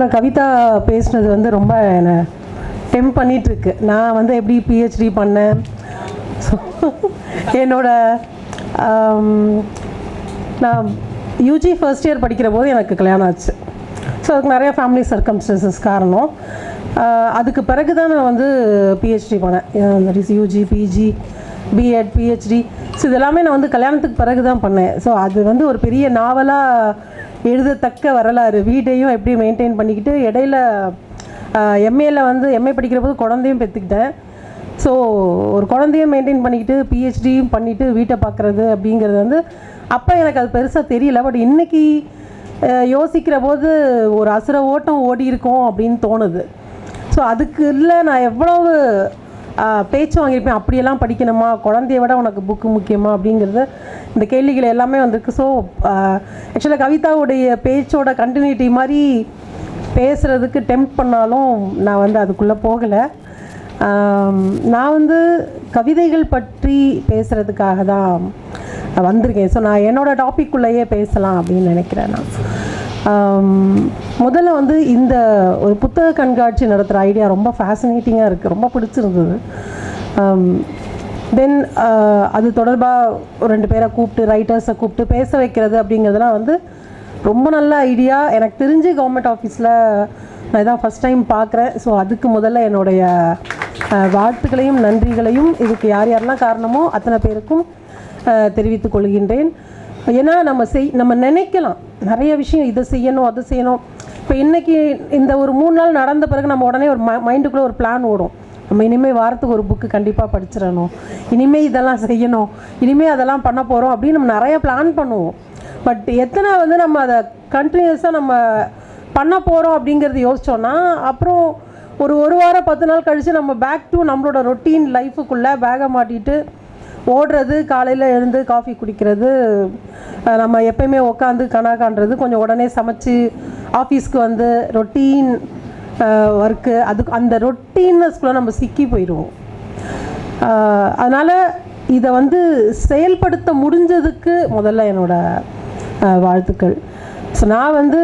ஆக்சுவலாக கவிதா பேசினது வந்து ரொம்ப என்னை டெம்ப் பண்ணிகிட்ருக்கு நான் வந்து எப்படி பிஹெச்டி பண்ணேன்? ஸோ என்னோட um, நான் யூஜி ஃபர்ஸ்ட் இயர் படிக்கிற போது எனக்கு கல்யாணம் ஆச்சு. ஸோ அதுக்கு நிறையா ஃபேமிலி சர்க்கம்ஸ்டன்சஸ் காரணம். Uh, அதுக்கு பிறகு தான் நான் வந்து பிஹெச்டி பண்ணேன். UG PG BEd PhD so இதெல்லாமே நான் வந்து கல்யாணத்துக்கு பிறகு தான் பண்ணேன். ஸோ அது வந்து ஒரு பெரிய நாவலாக எழுதத்தக்க வரலாறு. வீட்டையும் எப்படி மெயின்டைன் பண்ணிக்கிட்டு இடையில எம்ஏல வந்து எம்ஏ படிக்கிற போது குழந்தையும் பெற்றுக்கிட்டேன் ஸோ ஒரு குழந்தையும் மெயின்டைன் பண்ணிக்கிட்டு பிஹெச்டியும் பண்ணிவிட்டு வீட்டை பார்க்குறது அப்படிங்கிறது வந்து அப்போ எனக்கு அது பெருசாக தெரியல. பட் இன்னைக்கு யோசிக்கிற போது ஒரு அசுர ஓட்டம் ஓடி இருக்கோம் அப்படின்னு தோணுது. ஸோ அதுக்கு இல்லை நான் எவ்வளவு பேச்சு வாங்கியிருப்பேன். அப்படியெல்லாம் படிக்கணுமா? குழந்தைய விட உனக்கு புக்கு முக்கியமா? அப்படிங்கிறது இந்த கேள்விகள் எல்லாமே வந்திருக்கு. ஸோ ஆக்சுவலாக கவிதாவுடைய பேச்சோட கண்டினியூட்டி மாதிரி பேசுகிறதுக்கு டெம்ப் பண்ணாலும் நான் வந்து அதுக்குள்ளே போகலை. நான் வந்து கவிதைகள் பற்றி பேசுகிறதுக்காக தான் வந்திருக்கேன். ஸோ நான் என்னோட டாப்பிக்குள்ளேயே பேசலாம் அப்படின்னு நினைக்கிறேன் நான். முதல்ல வந்து இந்த ஒரு புத்தக கண்காட்சி நடத்துகிற ஐடியா ரொம்ப ஃபேசினேட்டிங்காக இருக்குது ரொம்ப பிடிச்சிருந்தது. தென் அது தொடர்பாக ரெண்டு பேரை கூப்பிட்டு ரைட்டர்ஸை கூப்பிட்டு பேச வைக்கிறது அப்படிங்கிறதுலாம் வந்து ரொம்ப நல்ல ஐடியா எனக்கு தெரிஞ்சு கவர்மெண்ட் ஆஃபீஸில் நான் இதான் ஃபஸ்ட் டைம் பார்க்குறேன். ஸோ அதுக்கு முதல்ல என்னுடைய வாழ்த்துக்களையும் நன்றிகளையும் இதுக்கு யார் யாரெல்லாம் காரணமோ அத்தனை பேருக்கும் தெரிவித்துக் கொள்கின்றேன். ஏன்னா நம்ம செய் நம்ம நினைக்கலாம். நிறைய விஷயம் இதை செய்யணும் அதை செய்யணும். இப்போ இன்றைக்கி இந்த ஒரு மூணு நாள் நடந்த பிறகு நம்ம உடனே ஒரு மைண்டுக்குள்ளே ஒரு பிளான் ஓடும். நம்ம இனிமேல் வாரத்துக்கு ஒரு புக்கு கண்டிப்பாக படிச்சிடணும். இனிமேல் இதெல்லாம் செய்யணும். இனிமேல் அதெல்லாம் பண்ண போகிறோம் அப்படின்னு நம்ம நிறைய பிளான் பண்ணுவோம். பட் எத்தனை வந்து நம்ம அதை கண்டினியூஸாக நம்ம பண்ண போகிறோம் அப்படிங்கிறது யோசிச்சோன்னா அப்புறம் ஒரு ஒரு வாரம் பத்து நாள் கழித்து நம்ம பேக் டு நம்மளோட ரொட்டீன் லைஃபுக்குள்ளே பேகை மாட்டிட்டு ஓடுறது காலையில் எழுந்து காஃபி குடிக்கிறது நம்ம எப்பயுமே உட்காந்து கனா காண்றது கொஞ்சம் உடனே சமைச்சு ஆஃபீஸ்க்கு வந்து ரொட்டீன் ஒர்க்கு அதுக்கு அந்த ரொட்டீன்னஸ்குள்ளே நம்ம சிக்கி போயிடுவோம். அதனால் இதை வந்து செயல்படுத்த முடிஞ்சதுக்கு முதல்ல என்னோடய வாழ்த்துக்கள். ஸோ நான் வந்து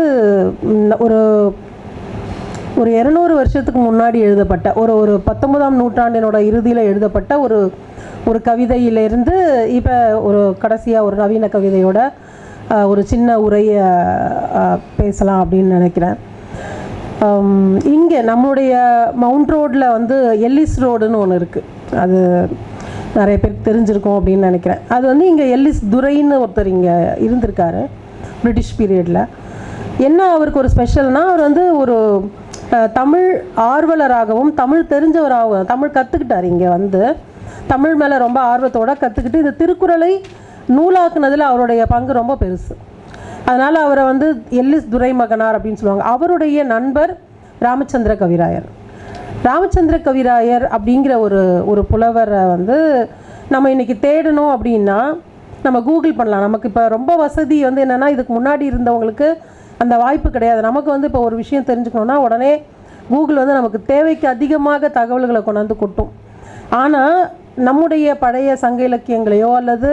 ஒரு ஒரு இரநூறு வருஷத்துக்கு முன்னாடி எழுதப்பட்ட ஒரு ஒரு பத்தொன்பதாம் நூற்றாண்டினோட இறுதியில் எழுதப்பட்ட ஒரு ஒரு கவிதையிலிருந்து இப்போ ஒரு கடைசியாக ஒரு நவீன கவிதையோட ஒரு சின்ன உரையை பேசலாம் அப்படின்னு நினைக்கிறேன். இங்கே நம்மளுடைய மவுண்ட் ரோடில் வந்து எல்லிஸ் ரோடுன்னு ஒன்று இருக்குது அது நிறைய பேருக்கு தெரிஞ்சிருக்கும் அப்படின்னு நினைக்கிறேன். அது வந்து இங்கே எல்லிஸ் துரைன்னு ஒருத்தர் இங்கே இருந்திருக்காரு பிரிட்டிஷ் பீரியடில் என்ன அவருக்கு ஒரு ஸ்பெஷல்னால் அவர் வந்து ஒரு தமிழ் ஆர்வலராகவும் தமிழ் தெரிஞ்சவராகவும் தமிழ் கற்றுக்கிட்டார் இங்கே வந்து. தமிழ் மேலே ரொம்ப ஆர்வத்தோடு கற்றுக்கிட்டு இந்த திருக்குறளை நூலாக்குனதில் அவருடைய பங்கு ரொம்ப பெருசு. அதனால் அவரை வந்து எல்லிஸ் துரைமகனார் அப்படின்னு சொல்லுவாங்க. அவருடைய நண்பர் ராமச்சந்திர கவிராயர். ராமச்சந்திர கவிராயர் அப்படிங்கிற ஒரு ஒரு புலவரை வந்து நம்ம இன்றைக்கி தேடணும் அப்படின்னா நம்ம கூகுள் பண்ணலாம். நமக்கு இப்போ ரொம்ப வசதி வந்து என்னென்னா இதுக்கு முன்னாடி இருந்தவங்களுக்கு அந்த வாய்ப்பு கிடையாது. நமக்கு வந்து இப்போ ஒரு விஷயம் தெரிஞ்சுக்கணுன்னா உடனே கூகுள் வந்து நமக்கு தேவைக்கு அதிகமாக தகவல்களை கொண்டாந்து கொட்டும். ஆனால் நம்முடைய பழைய சங்க இலக்கியங்களையோ அல்லது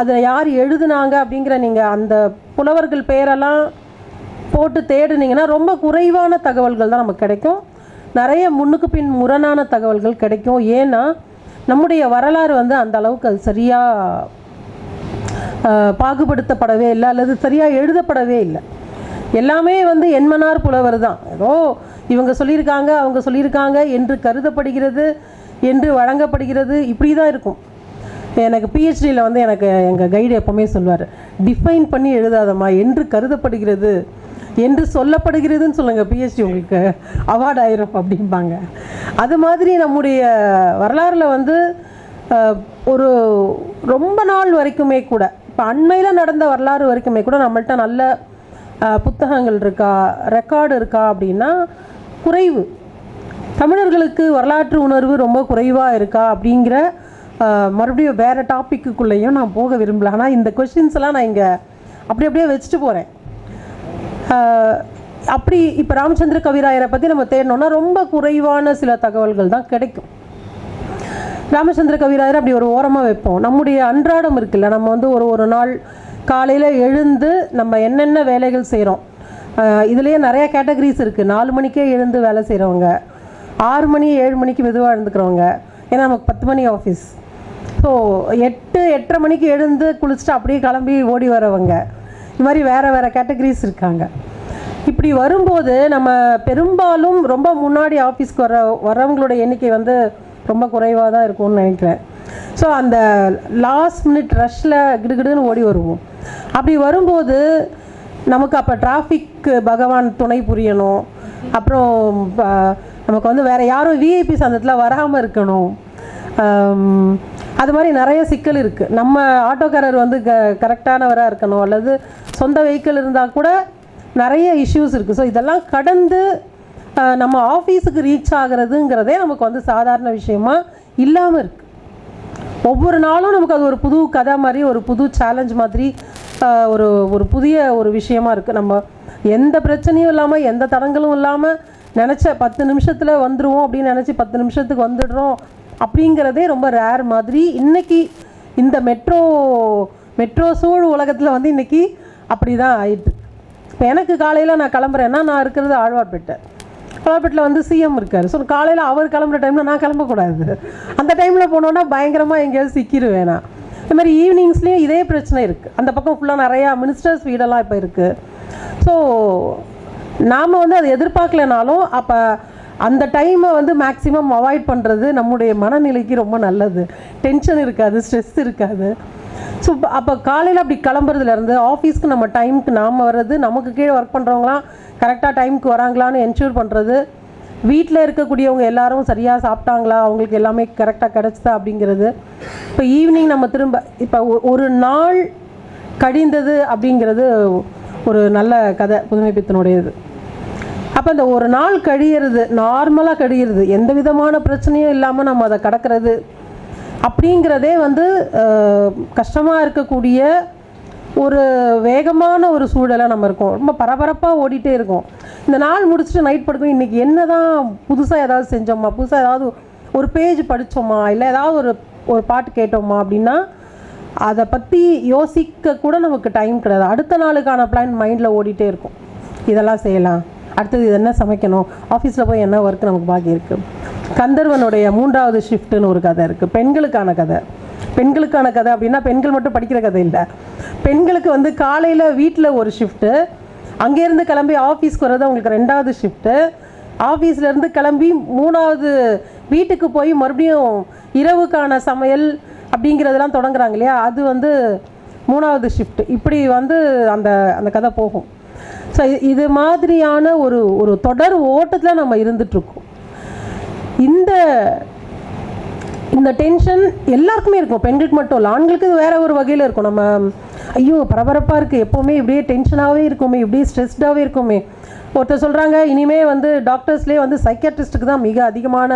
அதில் யார் எழுதுனாங்க அப்படிங்கிற நீங்கள் அந்த புலவர்கள் பேரெல்லாம் போட்டு தேடுனீங்கன்னா ரொம்ப குறைவான தகவல்கள் தான் நமக்கு கிடைக்கும். நிறைய முன்னுக்கு பின் முரணான தகவல்கள் கிடைக்கும். ஏன்னா நம்முடைய வரலாறு வந்து அந்த அளவுக்கு அது சரியாக பாகுபடுத்தப்படவே இல்லை அல்லது சரியாக எழுதப்படவே இல்லை. எல்லாமே வந்து என்மனார் புலவர் தான். ஏதோ இவங்க சொல்லியிருக்காங்க அவங்க சொல்லியிருக்காங்க என்று கருதப்படுகிறது. என்று வழங்கப்படுகிறது. இப்படி தான் இருக்கும். எனக்கு பிஹெச்டியில் வந்து எனக்கு எங்கள் கைடு எப்போவுமே சொல்லுவார் டிஃபைன் பண்ணி எழுதாதம்மா என்று கருதப்படுகிறது. என்று சொல்லப்படுகிறதுன்னு சொல்லுங்கள் பிஹெச்டி உங்களுக்கு அவார்ட் ஆயிரும் அப்படிம்பாங்க. அது மாதிரி நம்முடைய வரலாறில் வந்து ஒரு ரொம்ப நாள் வரைக்குமே கூட இப்போ அண்மையில் நடந்த வரலாறு வரைக்குமே கூட நம்மள்ட்ட நல்ல புத்தகங்கள் இருக்கா ரெக்கார்டு இருக்கா அப்படின்னா குறைவு. தமிழர்களுக்கு வரலாற்று உணர்வு ரொம்ப குறைவாக இருக்கா அப்படிங்கிற மறுபடியும் வேறு டாப்பிக்குள்ளேயும் நான் போக விரும்பல. ஆனால் இந்த கொஷின்ஸ் எல்லாம் நான் இங்கே அப்படி அப்படியே வச்சுட்டு போகிறேன் அப்படி இப்போ ராமச்சந்திர கவிராயரை பற்றி நம்ம தேடணும்னா ரொம்ப குறைவான சில தகவல்கள் தான் கிடைக்கும். ராமச்சந்திர கவிராயர் அப்படி ஒரு ஓரமாக வைப்போம். நம்முடைய அன்றாடம் இருக்குல்ல நம்ம வந்து ஒரு ஒரு நாள் காலையில் எழுந்து நம்ம என்னென்ன வேலைகள் செய்கிறோம் இதுலேயே நிறையா கேட்டகரிஸ் இருக்குது நாலு மணிக்கே எழுந்து வேலை செய்கிறவங்க ஆறு மணி ஏழு மணிக்கு மெதுவாக எழுந்துக்கிறவங்க. ஏன்னா நமக்கு பத்து மணி ஆஃபீஸ் ஸோ எட்டு எட்டரை மணிக்கு எழுந்து குளிச்சுட்டு அப்படியே கிளம்பி ஓடி வரவங்க. இது மாதிரி வேறு வேறு கேட்டகரிஸ் இருக்காங்க. இப்படி வரும்போது நம்ம பெரும்பாலும் ரொம்ப முன்னாடி ஆஃபீஸ்க்கு வர வரவங்களோட எண்ணிக்கை வந்து ரொம்ப குறைவாக தான் இருக்கும்னு நினைக்கிறேன். ஸோ அந்த லாஸ்ட் மினிட் ரஷ்ஷில் கிடுகிடுன்னு ஓடி வருவோம். அப்படி வரும்போது நமக்கு அப்போ டிராஃபிக் பகவான் துணை புரியணும். அப்புறம் ப- நமக்கு வந்து வேறு யாரும் விஐபி சந்தத்தில் வராமல் இருக்கணும். அது மாதிரி நிறைய சிக்கல் இருக்குது நம்ம ஆட்டோக்காரர் வந்து க கரெக்டானவராக இருக்கணும். அல்லது சொந்த வெஹிக்கிள் இருந்தால் கூட நிறைய இஷ்யூஸ் இருக்குது ஸோ இதெல்லாம் கடந்து நம்ம ஆஃபீஸுக்கு ரீச் ஆகிறதுங்கிறதே நமக்கு வந்து சாதாரண விஷயமா இல்லாமல் இருக்குது ஒவ்வொரு நாளும் நமக்கு அது ஒரு புது கதை மாதிரி ஒரு புது சேலஞ்ச் மாதிரி ஒரு ஒரு புதிய ஒரு விஷயமா இருக்குது நம்ம எந்த பிரச்சனையும் இல்லாமல் எந்த தடங்களும் இல்லாமல் நினச்ச பத்து நிமிஷத்தில் வந்துடுவோம் அப்படின்னு நினச்சி பத்து நிமிஷத்துக்கு வந்துடுறோம் அப்படிங்கிறதே ரொம்ப ரேர் மாதிரி. இன்றைக்கி இந்த மெட்ரோ மெட்ரோ சூழ் உலகத்தில் வந்து இன்றைக்கி அப்படி தான் ஆயிட்டு. இப்போ எனக்கு காலையில் நான் கிளம்புறேன்னா நான் இருக்கிறது ஆழ்வார்பேட்டை. ஆழ்வார்பேட்டில் வந்து சிஎம் இருக்கார். ஸோ காலையில் அவர் கிளம்புற டைமில் நான் கிளம்பக்கூடாது. அந்த டைமில் போனோன்னா பயங்கரமாக எங்கேயாவது சிக்கிடுவேன் நான். இந்த மாதிரி ஈவினிங்ஸ்லேயும் இதே பிரச்சனை இருக்குது அந்த பக்கம் ஃபுல்லாக நிறையா மினிஸ்டர்ஸ் வீடெல்லாம் இப்போ இருக்குது ஸோ நாம் வந்து அதை எதிர்பார்க்கலனாலும் அப்போ அந்த டைமை வந்து மேக்ஸிமம் அவாய்ட் பண்ணுறது நம்முடைய மனநிலைக்கு ரொம்ப நல்லது. டென்ஷன் இருக்காது ஸ்ட்ரெஸ் இருக்காது. ஸோ அப்போ காலையில் அப்படி கிளம்புறதுலேருந்து ஆஃபீஸ்க்கு நம்ம டைமுக்கு நாம் வர்றது நமக்கு கீழே ஒர்க் பண்ணுறவங்களாம் கரெக்டாக டைமுக்கு வராங்களான்னு என்ஷூர் பண்ணுறது வீட்டில் இருக்கக்கூடியவங்க எல்லாரும் சரியாக சாப்பிட்டாங்களா அவங்களுக்கு எல்லாமே கரெக்டாக கிடச்சிதா அப்படிங்கிறது. இப்போ ஈவினிங் நம்ம திரும்ப இப்போ ஒரு நாள் கழிந்தது அப்படிங்கிறது ஒரு நல்ல கதை புதுமை பித்தனுடையது. அப்போ இந்த ஒரு நாள் கழியிறது நார்மலாக கழியிறது எந்த விதமான பிரச்சனையும் இல்லாமல் நம்ம அதை கடக்கிறது அப்படிங்கிறதே வந்து கஷ்டமாக இருக்கக்கூடிய ஒரு வேகமான ஒரு சூழலை நம்ம இருக்கோம். ரொம்ப பரபரப்பாக ஓடிட்டே இருக்கோம். இந்த நாள் முடிச்சுட்டு நைட் படுக்கும் இன்றைக்கி என்ன தான் புதுசாக ஏதாவது செஞ்சோமா? புதுசாக ஏதாவது ஒரு பேஜ் படித்தோமா இல்லை ஏதாவது ஒரு ஒரு பாட்டு கேட்டோமா அப்படின்னா அதை பற்றி யோசிக்க கூட நமக்கு டைம் கிடையாது. அடுத்த நாளுக்கான பிளான் மைண்டில் ஓடிட்டே இருக்கும். இதெல்லாம் செய்யலாம். அடுத்தது இது என்ன சமைக்கணும்? ஆஃபீஸில் போய் என்ன ஒர்க் நமக்கு பாக்கி இருக்குது கந்தர்வனுடைய மூன்றாவது ஷிஃப்ட்டுன்னு ஒரு கதை இருக்குது பெண்களுக்கான கதை. பெண்களுக்கான கதை அப்படின்னா பெண்கள் மட்டும் படிக்கிற கதை இல்லை. பெண்களுக்கு வந்து காலையில் வீட்டில் ஒரு ஷிஃப்ட்டு அங்கேருந்து கிளம்பி ஆஃபீஸ்க்கு வர்றது அவங்களுக்கு ரெண்டாவது ஷிஃப்ட்டு ஆஃபீஸ்லேருந்து கிளம்பி மூணாவது வீட்டுக்கு போய் மறுபடியும் இரவுக்கான சமையல் அப்படிங்கிறதெல்லாம் தொடங்குறாங்க இல்லையா? அது வந்து மூணாவது ஷிஃப்ட் இப்படி வந்து அந்த அந்த கதை போகும். ஸோ இது மாதிரியான ஒரு ஒரு தொடர் ஓட்டத்தில் நம்ம இருந்துகிட்ருக்கோம் இந்த இந்த டென்ஷன் எல்லாருக்குமே இருக்கும். பெண்களுக்கு மட்டும் இல்லை ஆண்களுக்கு இது ஒரு வகையில் இருக்கும். நம்ம ஐயோ பரபரப்பாக இருக்குது எப்போவுமே இப்படியே டென்ஷனாகவே இருக்குமே இப்படியே ஸ்ட்ரெஸ்டாகவே இருக்குமே. ஒருத்தர் சொல்கிறாங்க இனிமே வந்து டாக்டர்ஸ்லேயே வந்து சைக்கியாட்ரிஸ்ட்டுக்கு தான் மிக அதிகமான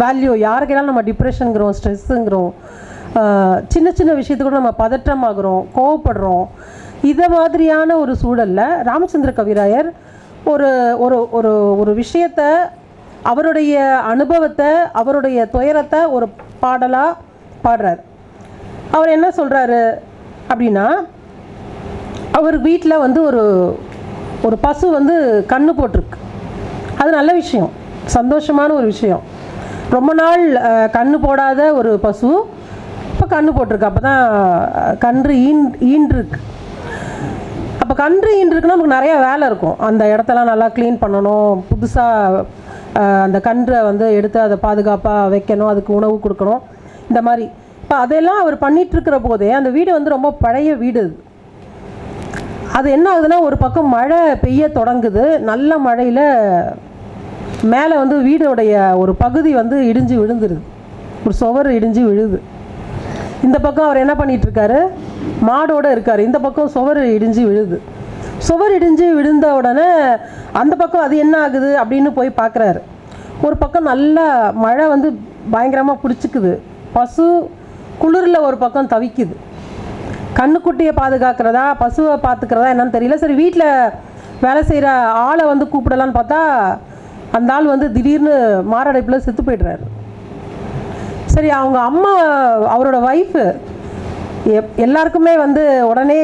வேல்யூ யாருக்கெல்லாம் நம்ம டிப்ரெஷனுங்கிறோம் ஸ்ட்ரெஸ்ஸுங்கிறோம் சின்ன சின்ன விஷயத்துக்கு கூட நம்ம பதற்றமாகிறோம் கோவப்படுறோம். இதை மாதிரியான ஒரு சூழலில் ராமச்சந்திர கவிராயர் ஒரு ஒரு ஒரு ஒரு விஷயத்தை அவருடைய அனுபவத்தை அவருடைய துயரத்தை ஒரு பாடலாக பாடுறார். அவர் என்ன சொல்கிறாரு அப்படின்னா அவர் வீட்டில் வந்து ஒரு ஒரு பசு வந்து கண்ணு போட்டிருக்கு. அது நல்ல விஷயம். சந்தோஷமான ஒரு விஷயம். ரொம்ப நாள் கண்ணு போடாத ஒரு பசு இப்போ கண்ணு போட்டிருக்கு. அப்போ தான் கன்று ஈன் ஈன்றிருக்கு. அப்போ கன்று ஈன்றிருக்குன்னா நமக்கு நிறையா வேலை இருக்கும். அந்த இடத்தெல்லாம் நல்லா க்ளீன் பண்ணணும். புதுசாக அந்த கன்றை வந்து எடுத்து அதை பாதுகாப்பாக வைக்கணும். அதுக்கு உணவு கொடுக்கணும். இந்த மாதிரி. இப்போ அதெல்லாம் அவர் பண்ணிகிட்ருக்கிற போதே அந்த வீடு வந்து ரொம்ப பழைய வீடு அது. அது என்ன ஆகுதுன்னா ஒரு பக்கம் மழை பெய்ய தொடங்குது. நல்ல மழையில் மேலே வந்து வீடோடைய ஒரு பகுதி வந்து இடிஞ்சு விழுந்துருது. ஒரு சுவர் இடிஞ்சு விழுது. இந்த பக்கம் அவர் என்ன பண்ணிகிட்ருக்காரு மாடோடு இருக்கார். இந்த பக்கம் சுவர் இடிஞ்சு விழுது. சுவர் இடிஞ்சு விழுந்த உடனே அந்த பக்கம் அது என்ன ஆகுது அப்படின்னு போய் பார்க்குறாரு. ஒரு பக்கம் நல்லா மழை வந்து பயங்கரமாக பிடிச்சிக்குது. பசு குளிரில் ஒரு பக்கம் தவிக்குது. கண்ணுக்குட்டியை பாதுகாக்கிறதா பசுவை பார்த்துக்கிறதா என்னன்னு தெரியல. சரி வீட்டில் வேலை செய்கிற ஆளை வந்து கூப்பிடலான்னு பார்த்தா அந்த ஆள் வந்து திடீர்னு மாரடைப்பில் செத்து போய்ட்றாரு. சரி அவங்க அம்மா அவரோட ஒய்ஃபு எல்லாருக்குமே வந்து உடனே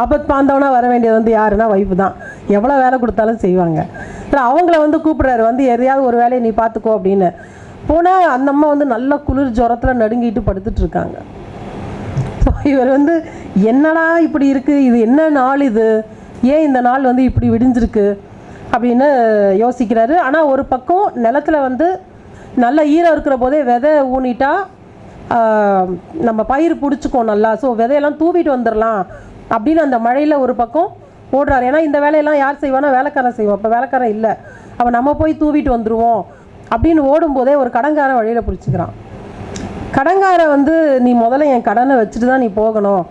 ஆபத் பாந்தவனாக வர வேண்டியது வந்து யாருன்னா ஒய்ஃபு தான். எவ்வளோ வேலை கொடுத்தாலும் செய்வாங்க. இல்லை அவங்கள வந்து கூப்பிட்றாரு வந்து எதையாவது ஒரு வேலையை நீ பார்த்துக்கோ அப்படின்னு. போனால் அந்த அம்மா வந்து நல்ல குளிர் ஜுரத்தில் நடுங்கிட்டு படுத்துட்ருக்காங்க ஸோ இவர் வந்து என்னடா இப்படி இருக்குது இது என்ன நாள் இது? ஏன் இந்த நாள் வந்து இப்படி விடிஞ்சிருக்கு? அப்படின்னு யோசிக்கிறாரு. ஆனால் ஒரு பக்கம் நிலத்துல வந்து நல்ல ஈரம் இருக்கிற போதே விதை ஊனிட்டா நம்ம பயிர் பிடிச்சிக்கோம் நல்லா. ஸோ விதையெல்லாம் தூவிட்டு வந்துடலாம் அப்படின்னு அந்த மழையில் ஒரு பக்கம் ஓடுறாரு. ஏன்னா இந்த வேலையெல்லாம் யார் செய்வானா வேலைக்காரன் செய்வோம் அப்போ வேலைக்காரன் இல்லை. அப்போ நம்ம போய் தூவிட்டு வந்துடுவோம் அப்படின்னு ஓடும்போதே ஒரு கடங்காரன் வழியில் பிடிச்சிக்கிறான். கடங்காரை வந்து நீ முதல்ல என் கடனை வச்சுட்டு தான் நீ போகணும்.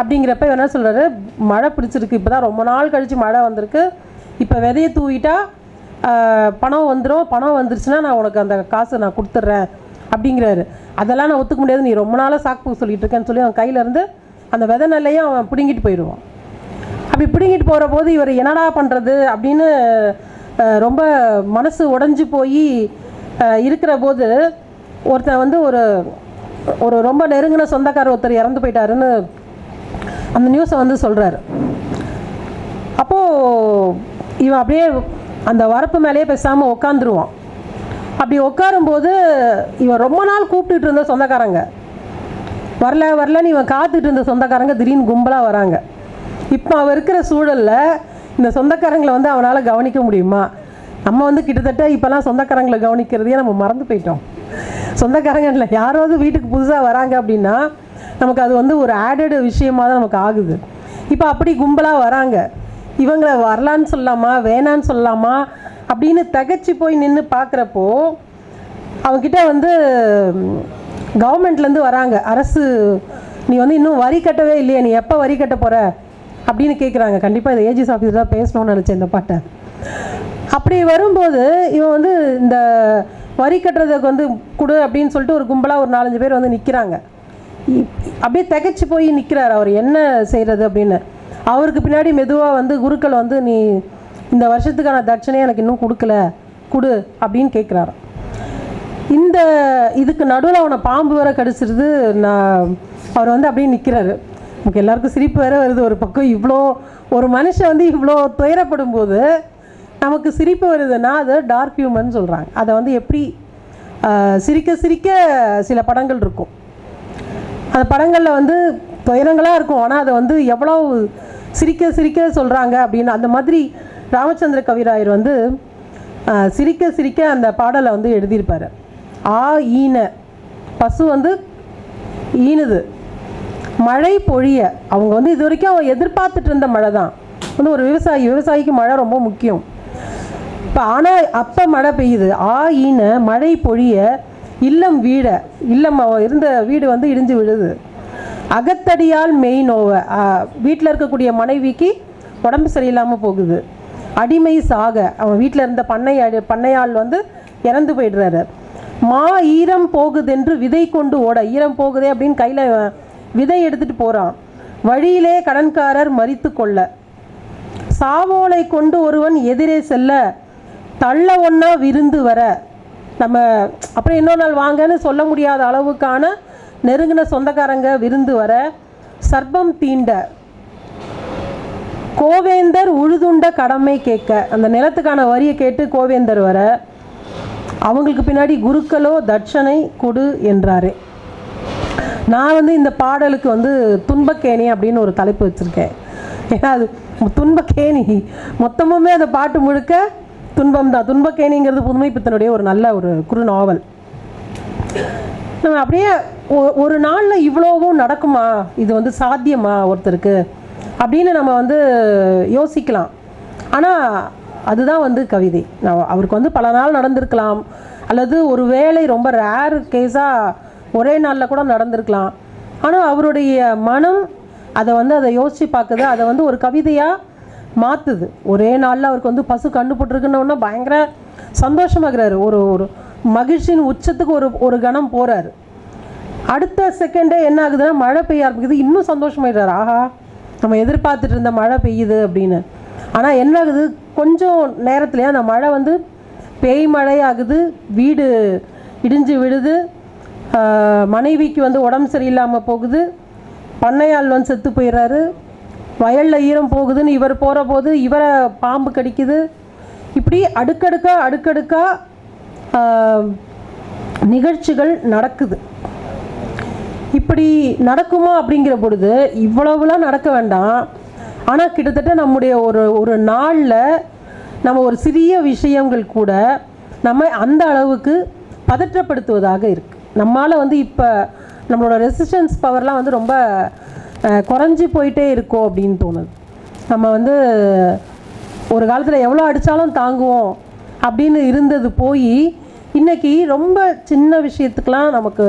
அப்படிங்கிறப்ப என்ன சொல்கிறாரு மழை பிடிச்சிருக்கு. இப்போ தான் ரொம்ப நாள் கழித்து மழை வந்திருக்கு. இப்போ விதையை தூவிட்டா பணம் வந்துடும் பணம் வந்துருச்சுன்னா நான் உனக்கு அந்த காசை நான் கொடுத்துட்றேன் அப்படிங்கிறாரு. அதெல்லாம் நான் ஒத்துக்க முடியாது. நீ ரொம்ப நாளாக சாக்கு சொல்லிட்டு இருக்கேன்னு சொல்லி அவன் கையிலேருந்து அந்த விதை நெல்லையும் அவன் பிடுங்கிட்டு போயிடுவான். அப்படி பிடுங்கிட்டு போகிற போது இவர் என்னடா பண்ணுறது அப்படின்னு ரொம்ப மனசு உடஞ்சி போய் இருக்கிற போது ஒருத்தன் வந்து ஒரு ஒரு ரொம்ப நெருங்கின சொந்தக்காரர் ஒருத்தர் இறந்து போயிட்டாருன்னு அந்த நியூஸை வந்து சொல்கிறாரு அப்போது இவன் அப்படியே அந்த வரப்பு மேலேயே பேசாமல் உட்காந்துருவான் அப்படி உட்காரும்போது இவன் ரொம்ப நாள் கூப்பிட்டுட்டு இருந்த சொந்தக்காரங்க. வரல வரலன்னு இவன் காத்துட்டு இருந்த சொந்தக்காரங்க திடீர்னு கும்பலாக வராங்க. இப்போ அவன் இருக்கிற சூழலில் இந்த சொந்தக்காரங்களை வந்து அவனால் கவனிக்க முடியுமா? நம்ம வந்து கிட்டத்தட்ட இப்போல்லாம் சொந்தக்காரங்களை கவனிக்கிறதையே நம்ம மறந்து போயிட்டோம். சொந்தக்காரங்க இல்லை யாராவது வீட்டுக்கு புதுசாக வராங்க அப்படின்னா நமக்கு அது வந்து ஒரு ஆடட் விஷயமா தான் நமக்கு ஆகுது. இப்போ அப்படி கும்பலாக வராங்க. இவங்களை வரலான்னு சொல்லலாமா வேணான்னு சொல்லலாமா அப்படின்னு தகச்சு போய் நின்று பார்க்குறப்போ அவங்கக்கிட்ட வந்து கவர்மெண்ட்லேருந்து வராங்க. அரசு நீ வந்து இன்னும் வரி கட்டவே இல்லையே நீ எப்போ வரி கட்ட போகிற அப்படின்னு கேட்குறாங்க கண்டிப்பாக இந்த ஏஜிஸ் ஆஃபீஸ் தான் பேசணும்னு நினச்சேன் இந்த பாட்டை. அப்படி வரும்போது இவன் வந்து இந்த வரி கட்டுறதுக்கு வந்து கொடு அப்படின்னு சொல்லிட்டு ஒரு கும்பலாக ஒரு நாலஞ்சு பேர் வந்து நிற்கிறாங்க அப்படியே திகைச்சு போய் நிற்கிறார் அவர் என்ன செய்கிறது அப்படின்னு. அவருக்கு பின்னாடி மெதுவாக வந்து குருக்கள் வந்து நீ இந்த வருஷத்துக்கான தட்சணையை எனக்கு இன்னும் கொடுக்கல கொடு அப்படின்னு கேட்குறாரு இந்த இதுக்கு நடுவில் அவனை பாம்பு வேற கடிச்சிருது. நான் அவர் வந்து அப்படியே நிற்கிறாரு நமக்கு எல்லாருக்கும் சிரிப்பு வேற வருது. ஒரு பக்கம் இவ்வளோ ஒரு மனுஷன் வந்து இவ்வளோ துயரப்படும் போது நமக்கு சிரிப்பு வருதுன்னா அது டார்க் ஹியூமன் சொல்கிறாங்க அதை வந்து எப்படி சிரிக்க சிரிக்க சில படங்கள் இருக்கும். அந்த படங்களில் வந்து துயரங்களாக இருக்கும். ஆனால் அதை வந்து எவ்வளோ சிரிக்க சிரிக்க சொல்கிறாங்க அப்படின்னு அந்த மாதிரி ராமச்சந்திர கவிராயர் வந்து சிரிக்க சிரிக்க அந்த பாடலை வந்து எழுதியிருப்பார். ஆ ஈன. பசு வந்து ஈனுது. மழை பொழிய. அவங்க வந்து இது வரைக்கும் அவங்க எதிர்பார்த்துட்டு இருந்த மழை தான். வந்து ஒரு விவசாயி விவசாயிக்கு மழை ரொம்ப முக்கியம். இப்போ ஆனால் அப்போ மழை பெய்யுது. ஆ ஈன மழை பொழிய இல்லம் வீட இல்லம் அவன் இருந்த வீடு வந்து இடிஞ்சு விழுது. அகத்தடியால் மெய் நோவ. வீட்டில் இருக்கக்கூடிய மனைவிக்கு உடம்பு சரியில்லாமல் போகுது. அடிமை சாக. அவன் வீட்டில் இருந்த பண்ணை அடி- பண்ணையாள் வந்து இறந்து போயிடுறாரு. மா ஈரம் போகுதென்று விதை கொண்டு ஓட. ஈரம் போகுதே அப்படின்னு கையில் விதை எடுத்துட்டு போகிறான் வழியிலே கடன்காரர் மறித்து கொள்ள. சாவோலை கொண்டு ஒருவன் எதிரே செல்ல. தள்ள ஒன்றா விருந்து வர. நம்ம அப்புறம் இன்னொரு நாள் வாங்கன்னு சொல்ல முடியாத அளவுக்கான நெருங்கின சொந்தக்காரங்க விருந்து வர சர்பம் தீண்ட. கோவேந்தர் உழுதுண்ட கடமை கேட்க. அந்த நிலத்துக்கான வரியை கேட்டு கோவேந்தர் வர அவங்களுக்கு பின்னாடி குருக்களோ தட்சணை கொடு என்றார். நான் வந்து இந்த பாடலுக்கு வந்து துன்பக்கேணி அப்படின்னு ஒரு தலைப்பு வச்சுருக்கேன். ஏன்னா அது துன்பக்கேணி. மொத்தமுமே அந்த பாட்டு முழுக்க துன்பம் தான் துன்பக்கேணிங்கிறது புதுமை பித்தனுடைய ஒரு நல்ல ஒரு குறு நாவல் நம்ம அப்படியே ஒரு நாளில் இவ்வளோவும் நடக்குமா? இது வந்து சாத்தியமா ஒருத்தருக்கு? அப்படின்னு நம்ம வந்து யோசிக்கலாம். ஆனால் அதுதான் வந்து கவிதை. நான் அவருக்கு வந்து பல நாள் நடந்திருக்கலாம். அல்லது ஒரு வேளை ரொம்ப ரேர் கேஸாக ஒரே நாளில் கூட நடந்திருக்கலாம். ஆனால் அவருடைய மனம் அதை வந்து அதை யோசித்து பார்க்குது. அதை வந்து ஒரு கவிதையாக மாற்றுது ஒரே நாளில் அவருக்கு வந்து பசு கண்டுபட்டுருக்குன்னு பயங்கர சந்தோஷமாகிறாரு. ஒரு ஒரு மகிழ்ச்சியின் உச்சத்துக்கு ஒரு ஒரு கணம் போகிறாரு அடுத்த செகண்டே என்ன ஆகுதுன்னா மழை பெய்ய ஆரம்பிக்குது. இன்னும் சந்தோஷமாயிட்டார் ஆஹா நம்ம எதிர்பார்த்துட்டு இருந்த மழை பெய்யுது அப்படின்னு. ஆனால் என்ன ஆகுது? கொஞ்சம் நேரத்துலேயே அந்த மழை வந்து பேய் மழை ஆகுது வீடு இடிஞ்சு விழுது. மனைவிக்கு வந்து உடம்பு சரியில்லாமல் போகுது. பண்ணையால் வந்து செத்து போயிடுறாரு. வயலில் ஈரம் போகுதுன்னு இவர் போகிற போது இவரை பாம்பு கடிக்குது. இப்படி அடுக்கடுக்காக அடுக்கடுக்காக நிகழ்ச்சிகள் நடக்குது. இப்படி நடக்குமா அப்படிங்கிற பொழுது இவ்வளவுலாம் நடக்க வேண்டாம். ஆனால் கிட்டத்தட்ட நம்முடைய ஒரு ஒரு நாளில் நம்ம ஒரு சிறிய விஷயங்கள் கூட நம்ம அந்த அளவுக்கு பதற்றப்படுத்துவதாக இருக்குது நம்மால் வந்து இப்போ நம்மளோட ரெசிஸ்டன்ஸ் பவர்லாம் வந்து ரொம்ப குறைஞ்சி போயிட்டே இருக்கோ அப்படின்னு தோணுது. நம்ம வந்து ஒரு காலத்தில் எவ்வளோ அடித்தாலும் தாங்குவோம் அப்படின்னு இருந்தது போய் இன்றைக்கி ரொம்ப சின்ன விஷயத்துக்கெலாம் நமக்கு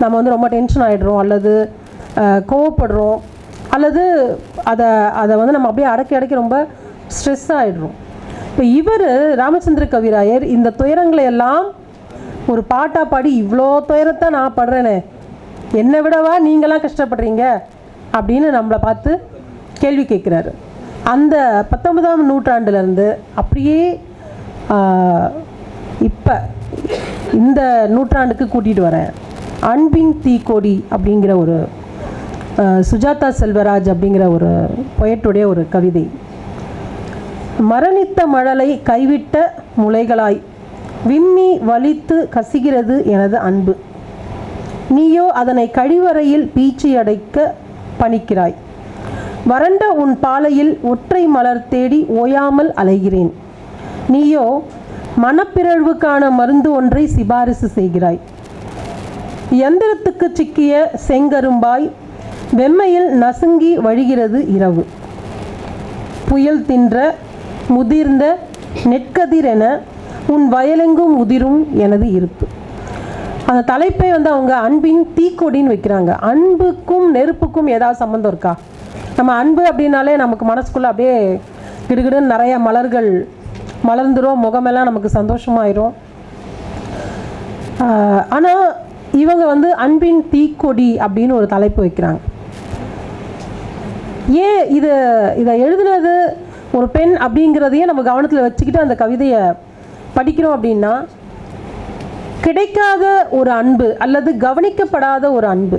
நம்ம வந்து ரொம்ப டென்ஷன் ஆகிடுறோம் அல்லது கோவப்படுறோம் அல்லது அதை அதை வந்து நம்ம அப்படியே அடக்கி அடக்கி ரொம்ப ஸ்ட்ரெஸ் ஆகிடுறோம் இப்போ இவர் ராமச்சந்திர கவிராயர் இந்த துயரங்களை எல்லாம் ஒரு பாட்டாக பாடி இவ்வளோ துயரத்தை நான் படுறேனே என்னை விடவா நீங்களாம் கஷ்டப்படுறீங்க? அப்படின்னு நம்மளை பார்த்து கேள்வி கேட்குறாரு. அந்த பத்தொன்பதாம் நூற்றாண்டுலேருந்து அப்படியே இப்போ இந்த நூற்றாண்டுக்கு கூட்டிகிட்டு வரேன். அன்பின் தீக்கோடி அப்படிங்கிற ஒரு சுஜாதா செல்வராஜ் அப்படிங்கிற ஒரு பொயட்டுடைய ஒரு கவிதை. மரணித்த மழலை கைவிட்ட முளைகளாய் விம்மி வலித்து கசிகிறது எனது அன்பு. நீயோ அதனை கழிவறையில் பீச்சி அடைக்க பணிக்கிறாய். வறண்ட உன் பாலையில் ஒற்றை மலர் தேடி ஓயாமல் அலைகிறேன். நீயோ மனப்பிறழ்வுக்கான மருந்து ஒன்றை சிபாரிசு செய்கிறாய். எந்திரத்துக்கு சிக்கிய செங்கரும்பாய் வெம்மையில் நசுங்கி வழிகிறது இரவு. புயல் தின்ற முதிர்ந்த நெற்கதிரென உன் வயலெங்கும் உதிரும் எனது இருப்பு. அந்த தலைப்பை வந்து அவங்க அன்பின் தீக்கொடின்னு வைக்கிறாங்க. அன்புக்கும் நெருப்புக்கும் ஏதாவது சம்மந்தம் இருக்கா? நம்ம அன்பு அப்படின்னாலே நமக்கு மனசுக்குள்ளே அப்படியே கிடுகிடுன்னு நிறைய மலர்கள் மலர்ந்துடும் முகமெல்லாம் நமக்கு சந்தோஷமாயிரும். ஆனால் இவங்க வந்து அன்பின் தீக்கொடி அப்படின்னு ஒரு தலைப்பு வைக்கிறாங்க. ஏன் இது இதை எழுதுனது ஒரு பெண் அப்படிங்கிறதையே நம்ம கவனத்தில் வச்சுக்கிட்டு அந்த கவிதையை படிக்கிறோம் அப்படின்னா கிடைக்காத ஒரு அன்பு அல்லது கவனிக்கப்படாத ஒரு அன்பு.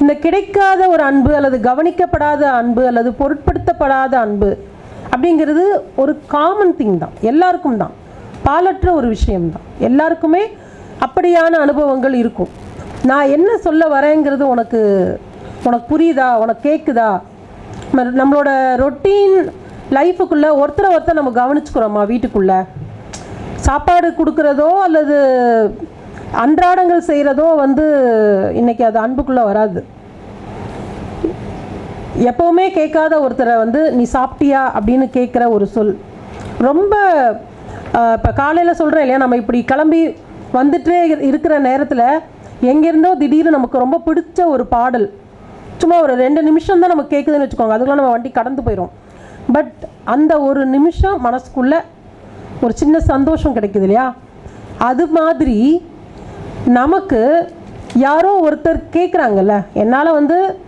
இந்த கிடைக்காத ஒரு அன்பு அல்லது கவனிக்கப்படாத அன்பு அல்லது பொருட்படுத்தப்படாத அன்பு அப்படிங்கிறது ஒரு காமன் திங் தான். எல்லாருக்கும் தான். பாலற்ற ஒரு விஷயம்தான். எல்லாருக்குமே அப்படியான அனுபவங்கள் இருக்கும். நான் என்ன சொல்ல வரேங்கிறது உனக்கு உனக்கு புரியுதா? உனக்கு கேட்குதா ம- நம்மளோட ரொட்டீன் லைஃபுக்குள்ளே ஒருத்தரை ஒருத்தர் நம்ம கவனிச்சுக்கிறோமா வீட்டுக்குள்ளே? சாப்பாடு கொடுக்குறதோ அல்லது அன்றாடங்கள் செய்கிறதோ வந்து இன்றைக்கி அது அன்புக்குள்ளே வராது. எப்போவுமே கேட்காத ஒருத்தரை வந்து நீ சாப்பிட்டியா அப்படின்னு கேட்குற ஒரு சொல். ரொம்ப இப்போ காலையில் சொல்கிறேன் இல்லையா? நம்ம இப்படி கிளம்பி வந்துட்டே இரு- இருக்கிற நேரத்தில் எங்கேருந்தோ திடீர்னு நமக்கு ரொம்ப பிடிச்ச ஒரு பாடல். சும்மா ஒரு ரெண்டு நிமிஷம் தான் நமக்கு கேட்குதுன்னு வச்சுக்கோங்க. அதுக்குள்ள நம்ம வண்டி கடந்து போயிடும் பட் அந்த ஒரு நிமிஷம் மனசுக்குள்ளே ஒரு சின்ன சந்தோஷம் கிடைக்குது இல்லையா? அது மாதிரி நமக்கு யாரோ ஒருத்தர் கேட்குறாங்கல்ல என்னால் வந்து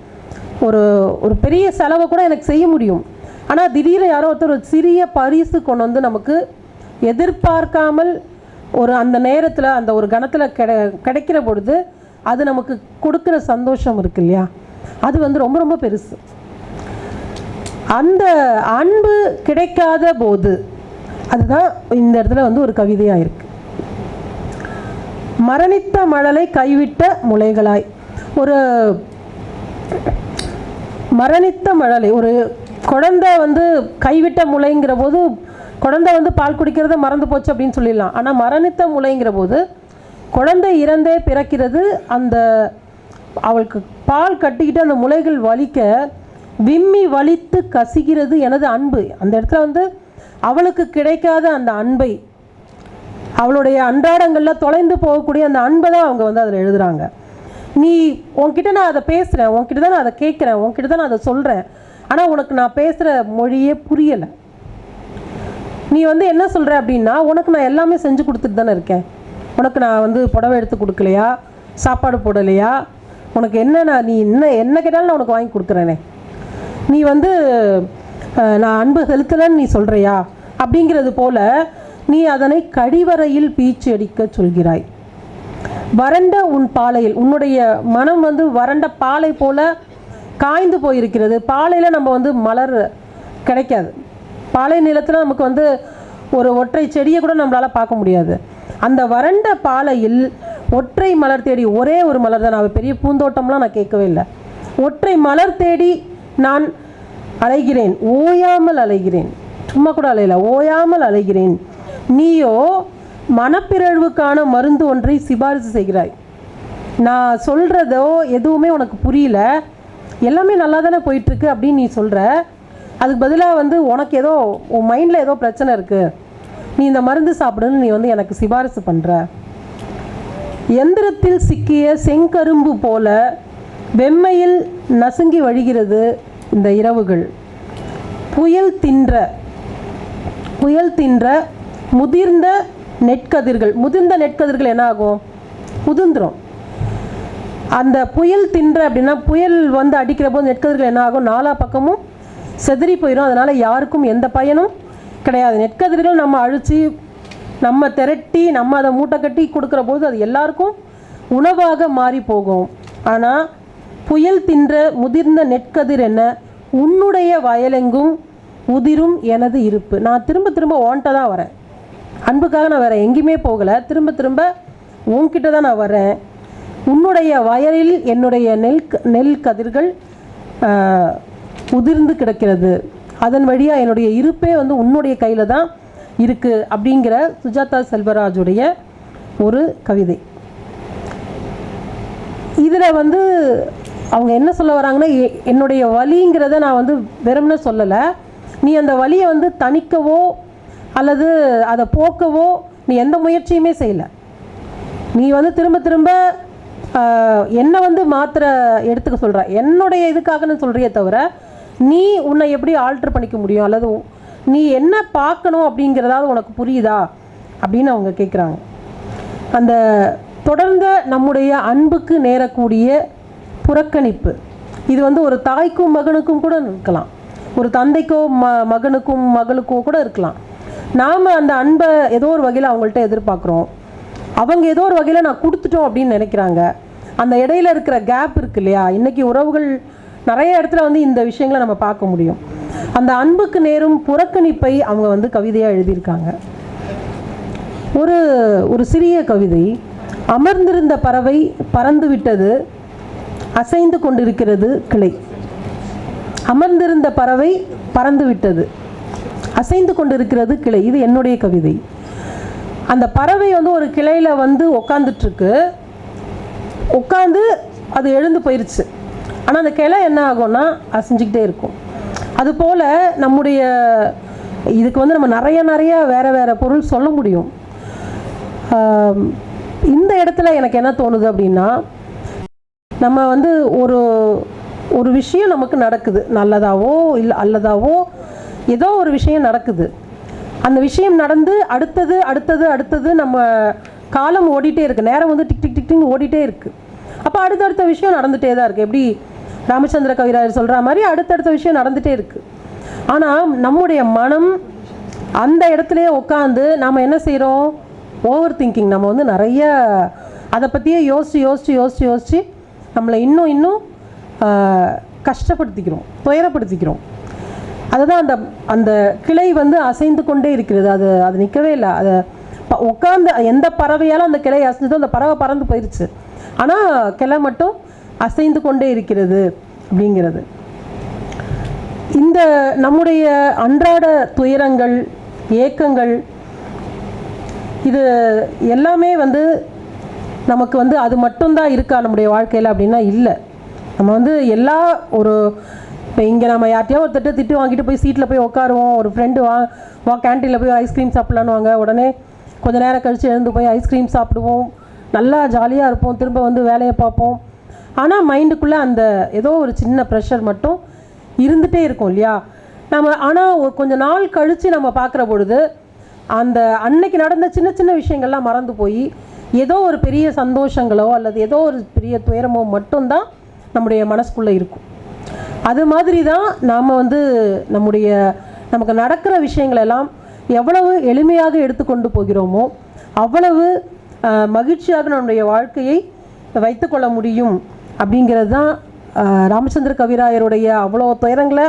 ஒரு ஒரு பெரிய செலவை கூட எனக்கு செய்ய முடியும். ஆனால் திடீர்னு யாரோ ஒருத்தர் ஒரு சிறிய பரிசு கொண்டு வந்து நமக்கு எதிர்பார்க்காமல் ஒரு அந்த நேரத்தில் அந்த ஒரு கணத்தில் கிடை கிடைக்கிற பொழுது அது நமக்கு கொடுக்குற சந்தோஷம் இருக்கு இல்லையா? அது வந்து ரொம்ப ரொம்ப பெருசு. அந்த அன்பு கிடைக்காத போது அதுதான் இந்த இடத்துல வந்து ஒரு கவிதையாக இருக்கு. மரணித்த மழலை கைவிட்ட முளைகளாய். ஒரு மரணித்த மழலை ஒரு குழந்தை வந்து கைவிட்ட முளைங்கிற போது குழந்தை வந்து பால் குடிக்கிறத மறந்து போச்சு அப்படின்னு சொல்லிடலாம். ஆனால் மரணித்த முளைங்கிற போது குழந்தை இறந்தே பிறக்கிறது அந்த அவளுக்கு பால் கட்டிக்கிட்டு அந்த முளைகள் வலிக்க விம்மி வலித்து கசிகிறது எனது அன்பு. அந்த இடத்துல வந்து அவளுக்கு கிடைக்காத அந்த அன்பை அவளுடைய அன்றாடங்களில் தொலைந்து போகக்கூடிய அந்த அன்பை தான் அவங்க வந்து அதில் எழுதுறாங்க. நீ உன்கிட்ட நான் அதை பேசுகிறேன் உன்கிட்ட தான் நான் அதை கேட்குறேன் உன்கிட்ட தான் நான் அதை சொல்கிறேன் ஆனால் உனக்கு நான் பேசுகிற மொழியே புரியலை. நீ வந்து என்ன சொல்கிற அப்படின்னா உனக்கு நான் எல்லாமே செஞ்சு கொடுத்துட்டு தானே இருக்கேன். உனக்கு நான் வந்து புடவை எடுத்து கொடுக்கலையா? சாப்பாடு போடலையா? உனக்கு என்ன நான் நீ என்ன என்ன கேட்டாலும் நான் உனக்கு வாங்கி கொடுக்குறேனே நீ வந்து நான் அன்பு செலுத்தலைன்னு நீ சொல்கிறியா அப்படிங்கிறது போல நீ அதனை கழிவறையில் பீச்சு அடிக்க சொல்கிறாய். வறண்ட உன் பாலையில் உன்னுடைய மனம் வந்து வறண்ட பாலை போல காய்ந்து போயிருக்கிறது. பாலையில் நம்ம வந்து மலர் கிடைக்காது. பாலை நிலத்தில் நமக்கு வந்து ஒரு ஒற்றை செடியை கூட நம்மளால் பார்க்க முடியாது. அந்த வறண்ட பாலையில் ஒற்றை மலர் தேடி ஒரே ஒரு மலர் தான். நான் பெரிய பூந்தோட்டம்லாம் நான் கேட்கவே இல்லை. ஒற்றை மலர் தேடி நான் அலைகிறேன். ஓயாமல் அலைகிறேன். சும்மா கூட அலையில. ஓயாமல் அலைகிறேன். நீயோ மனப்பிறழ்வுக்கான மருந்து ஒன்றை சிபாரிசு செய்கிறாய். நான் சொல்கிறதோ எதுவுமே உனக்கு புரியல. எல்லாமே நல்லா தானே போயிட்டுருக்கு அப்படின்னு நீ சொல்கிற அதுக்கு பதிலாக வந்து உனக்கு ஏதோ உன் மைண்டில் ஏதோ பிரச்சனை இருக்குது நீ இந்த மருந்து சாப்பிடுன்னு நீ வந்து எனக்கு சிபாரிசு பண்ணுற எந்திரத்தில் சிக்கிய செங்கரும்பு போல வெம்மையில் நசுங்கி வழிகிறது இந்த இரவுகள். புயல் தின்ற புயல் தின்ற முதிர்ந்த நெற்கதிர்கள். முதிர்ந்த நெற்கதிர்கள் என்ன ஆகும்? உதிர்ந்துடும் அந்த புயல் தின்ற அப்படின்னா புயல் வந்து அடிக்கிற போது நெற்கதிர்கள் என்ன ஆகும்? நாலா பக்கமும் செதறி போயிடும் அதனால் யாருக்கும் எந்த பயனும் கிடையாது. நெற்கதிர்கள் நம்ம அழித்து நம்ம திரட்டி நம்ம அதை மூட்டை கட்டி கொடுக்குற போது அது எல்லாருக்கும் உணவாக மாறி போகும். ஆனால் புயல் தின்ற முதிர்ந்த நெற்கதிர் என்ன? உன்னுடைய வயலெங்கும் உதிரும் எனது இருப்பு. நான் திரும்ப திரும்ப ஓன்ட்ட தான் வரேன். அன்புக்காக நான் வேறு எங்கேயுமே போகலை. திரும்ப திரும்ப உன்கிட்ட தான் நான் வரேன் உன்னுடைய வயலில் என்னுடைய நெல் நெல் கதிர்கள் உதிர்ந்து கிடக்கிறது. அதன் வழியாக என்னுடைய இருப்பே வந்து உன்னுடைய கையில் தான் இருக்குது அப்படிங்கிற சுஜாதா செல்வராஜுடைய ஒரு கவிதை. இதில் வந்து அவங்க என்ன சொல்ல வராங்கன்னா எ- என்னுடைய வலிங்கிறத நான் வந்து வெறும்னு சொல்லலை. நீ அந்த வலியை வந்து தணிக்கவோ அல்லது அதை போக்கவோ நீ எந்த முயற்சியுமே செய்யலை. நீ வந்து திரும்ப திரும்ப என்னை வந்து மாத்திரை எடுத்துக்க சொல்கிற என்னுடைய இதுக்காகன்னு சொல்கிறியே தவிர நீ உன்னை எப்படி ஆல்டர் பண்ணிக்க முடியும்? அல்லது நீ என்ன பார்க்கணும் அப்படிங்கிறதாவது உனக்கு புரியுதா? அப்படின்னு அவங்க கேட்குறாங்க அந்த தொடர்ந்த நம்முடைய அன்புக்கு நேரக்கூடிய புறக்கணிப்பு. இது வந்து ஒரு தாய்க்கும் மகனுக்கும் கூட இருக்கலாம். ஒரு தந்தைக்கோ ம மகனுக்கும் மகளுக்கோ கூட இருக்கலாம். நாம் அந்த அன்பை ஏதோ ஒரு வகையில் அவங்கள்ட்ட எதிர்பார்க்குறோம். அவங்க ஏதோ ஒரு வகையில் நான் கொடுத்துட்டோம் அப்படின்னு நினைக்கிறாங்க. அந்த இடையில இருக்கிற கேப் இருக்கு இல்லையா? இன்னைக்கு உறவுகள் நிறைய இடத்துல வந்து இந்த விஷயங்களை நம்ம பார்க்க முடியும். அந்த அன்புக்கு நேரும் புறக்கணிப்பை அவங்க வந்து கவிதையாக எழுதியிருக்காங்க. ஒரு ஒரு சிறிய கவிதை அமர்ந்திருந்த பறவை பறந்து விட்டது அசைந்து கொண்டிருக்கிறது கிளை. அமர்ந்திருந்த பறவை பறந்து விட்டது அசைந்து கொண்டிருக்கிறது கிளை. இது என்னுடைய கவிதை. அந்த பறவை வந்து ஒரு கிளையில் வந்து உக்காந்துட்டுருக்கு உட்காந்து அது எழுந்து போயிருச்சு. ஆனால் அந்த கிளை என்ன ஆகும்னா அசைஞ்சிக்கிட்டே இருக்கும். அதுபோல் நம்முடைய இதுக்கு வந்து நம்ம நிறைய நிறைய வேறு வேறு பொருள் சொல்ல முடியும். இந்த இடத்துல எனக்கு என்ன தோணுது அப்படின்னா நம்ம வந்து ஒரு ஒரு விஷயம் நமக்கு நடக்குது. நல்லதாவோ இல்லை அல்லதாவோ ஏதோ ஒரு விஷயம் நடக்குது. அந்த விஷயம் நடந்து அடுத்தது அடுத்தது அடுத்தது நம்ம காலம் ஓடிட்டே இருக்குது நேரம் வந்து டிக் டிக் டிக் டிக்னு ஓடிட்டே இருக்குது அப்போ அடுத்தடுத்த விஷயம் நடந்துகிட்டே தான் இருக்குது எப்படி ராமச்சந்திர கவிராயர் சொல்கிற மாதிரி அடுத்தடுத்த விஷயம் நடந்துகிட்டே இருக்குது ஆனால் நம்முடைய மனம் அந்த இடத்துலையே உட்காந்து நாம் என்ன செய்கிறோம் ஓவர் திங்கிங் நம்ம வந்து நிறைய அதை பற்றியே யோசித்து யோசித்து யோசித்து யோசித்து நம்மளை இன்னும் இன்னும் கஷ்டப்படுத்திக்கிறோம் துயரப்படுத்திக்கிறோம். அதுதான் அந்த அந்த கிளை வந்து அசைந்து கொண்டே இருக்கிறது. அது அது நிற்கவே இல்லை. அதை உட்காந்து எந்த பறவையாலும் அந்த கிளை அசைஞ்சதோ அந்த பறவை பறந்து போயிருச்சு. ஆனால் கிளை மட்டும் அசைந்து கொண்டே இருக்கிறது அப்படிங்கிறது. இந்த நம்முடைய அன்றாட துயரங்கள் ஏக்கங்கள் இது எல்லாமே வந்து நமக்கு வந்து அது மட்டும்தான் இருக்கா நம்முடைய வாழ்க்கையில் அப்படின்னா இல்லை. நம்ம வந்து எல்லா ஒரு இப்போ இங்கே நம்ம யார்ட்டையோ ஒருத்தட்ட திட்டு வாங்கிட்டு போய் சீட்டில் போய் உட்காருவோம். ஒரு ஃப்ரெண்டு வா வா கேன்டீனில் போய் ஐஸ்கிரீம் சாப்பிட்லான்னு வாங்க. உடனே கொஞ்ச நேரம் கழித்து எழுந்து போய் ஐஸ்கிரீம் சாப்பிடுவோம். நல்லா ஜாலியாக இருப்போம். திரும்ப வந்து வேலையை பார்ப்போம். ஆனால் மைண்டுக்குள்ளே அந்த ஏதோ ஒரு சின்ன ப்ரெஷர் மட்டும் இருந்துகிட்டே இருக்கும் இல்லையா? நம்ம ஆனால் ஒரு கொஞ்ச நாள் கழித்து நம்ம பார்க்குற பொழுது அந்த அன்னைக்கு நடந்த சின்ன சின்ன விஷயங்கள்லாம் மறந்து போய் ஏதோ ஒரு பெரிய சந்தோஷங்களோ அல்லது ஏதோ ஒரு பெரிய துயரமோ மட்டும்தான் நம்முடைய மனசுக்குள்ளே இருக்கும். அது மாதிரி தான் நாம் வந்து நம்முடைய நமக்கு நடக்கிற விஷயங்களெல்லாம் எவ்வளவு எளிமையாக எடுத்துக்கொண்டு போகிறோமோ அவ்வளவு மகிழ்ச்சியாக நம்முடைய வாழ்க்கையை வைத்துக்கொள்ள முடியும் அப்படிங்கிறது தான் ராமச்சந்திர கவிராயருடைய அவ்வளோ துயரங்களை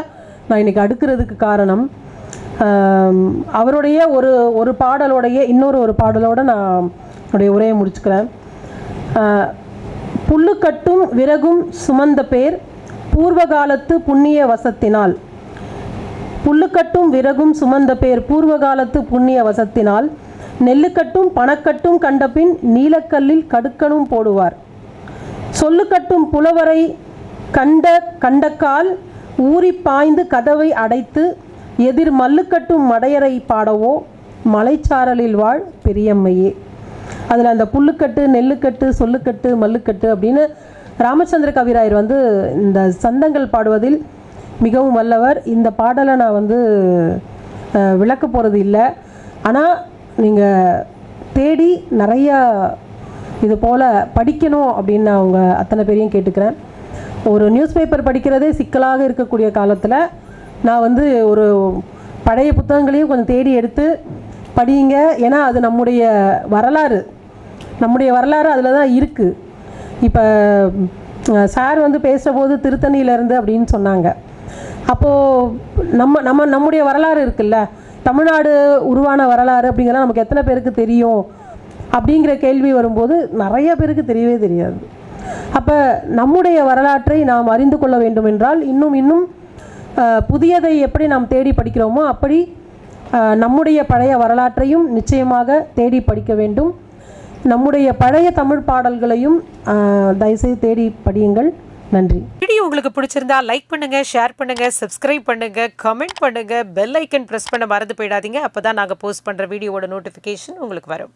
நான் இன்னைக்கு அடுக்கிறதுக்கு காரணம். அவருடைய ஒரு ஒரு பாடலோடைய இன்னொரு ஒரு பாடலோடு நான் என்னுடைய உரையை முடிச்சுக்கிறேன். புல்லுக்கட்டும் விறகும் சுமந்த பேர் பூர்வகாலத்து புண்ணிய வசத்தினால். புல்லுக்கட்டும் விறகும் சுமந்த பேர் பூர்வகாலத்து புண்ணிய வசத்தினால். நெல்லுக்கட்டும் பணக்கட்டும் கண்டபின் நீலக்கல்லில் கடுக்கணும் போடுவார். சொல்லுக்கட்டும் புலவரை கண்ட கண்டக்கால் ஊறி பாய்ந்து கதவை அடைத்து எதிர் மல்லுக்கட்டும் மடையரை பாடவோ மலைச்சாரலில் வாழ் பெரியம்மையே. அதில் அந்த புல்லுக்கட்டு நெல்லுக்கட்டு சொல்லுக்கட்டு மல்லுக்கட்டு அப்படின்னு ராமச்சந்திர கவிராயர் வந்து இந்த சந்தங்கள் பாடுவதில் மிகவும் வல்லவர். இந்த பாடலை நான் வந்து விளக்க போகிறது இல்லை. ஆனால் நீங்கள் தேடி நிறையா இது போல் படிக்கணும் அப்படின்னு நான் அவங்க அத்தனை பேரையும் கேட்டுக்கிறேன். ஒரு நியூஸ் பேப்பர் படிக்கிறதே சிக்கலாக இருக்கக்கூடிய காலத்தில் நான் வந்து ஒரு பழைய புத்தகங்களையும் கொஞ்சம் தேடி எடுத்து படியுங்க ஏன்னா அது நம்முடைய வரலாறு. நம்முடைய வரலாறு அதில் தான் இருக்குது இப்போ சார் வந்து பேசுகிறபோது திருத்தணியிலேருந்து அப்படின்னு சொன்னாங்க. அப்போது நம்ம நம்ம நம்முடைய வரலாறு இருக்குல்ல? தமிழ்நாடு உருவான வரலாறு அப்படிங்கிறத நமக்கு எத்தனை பேருக்கு தெரியும்? அப்படிங்கிற கேள்வி வரும்போது நிறைய பேருக்கு தெரியவே தெரியாது. அப்போ நம்முடைய வரலாற்றை நாம் அறிந்து கொள்ள வேண்டும் என்றால் இன்னும் இன்னும் புதியதை எப்படி நாம் தேடி படிக்கிறோமோ அப்படி நம்முடைய பழைய வரலாற்றையும் நிச்சயமாக தேடி படிக்க வேண்டும். நம்முடைய பழைய தமிழ் பாடல்களையும் தயவுசெய்து தேடி படியுங்கள். நன்றி. வீடியோ உங்களுக்கு பிடிச்சிருந்தா லைக் பண்ணுங்க ஷேர் பண்ணுங்க சப்ஸ்கிரைப் பண்ணுங்க கமெண்ட் பண்ணுங்க பெல் ஐக்கன் ப்ரெஸ் பண்ண மறந்து போயிடாதீங்க. அப்போதான் நாங்கள் போஸ்ட் பண்ணுற வீடியோவோட நோட்டிஃபிகேஷன் உங்களுக்கு வரும்.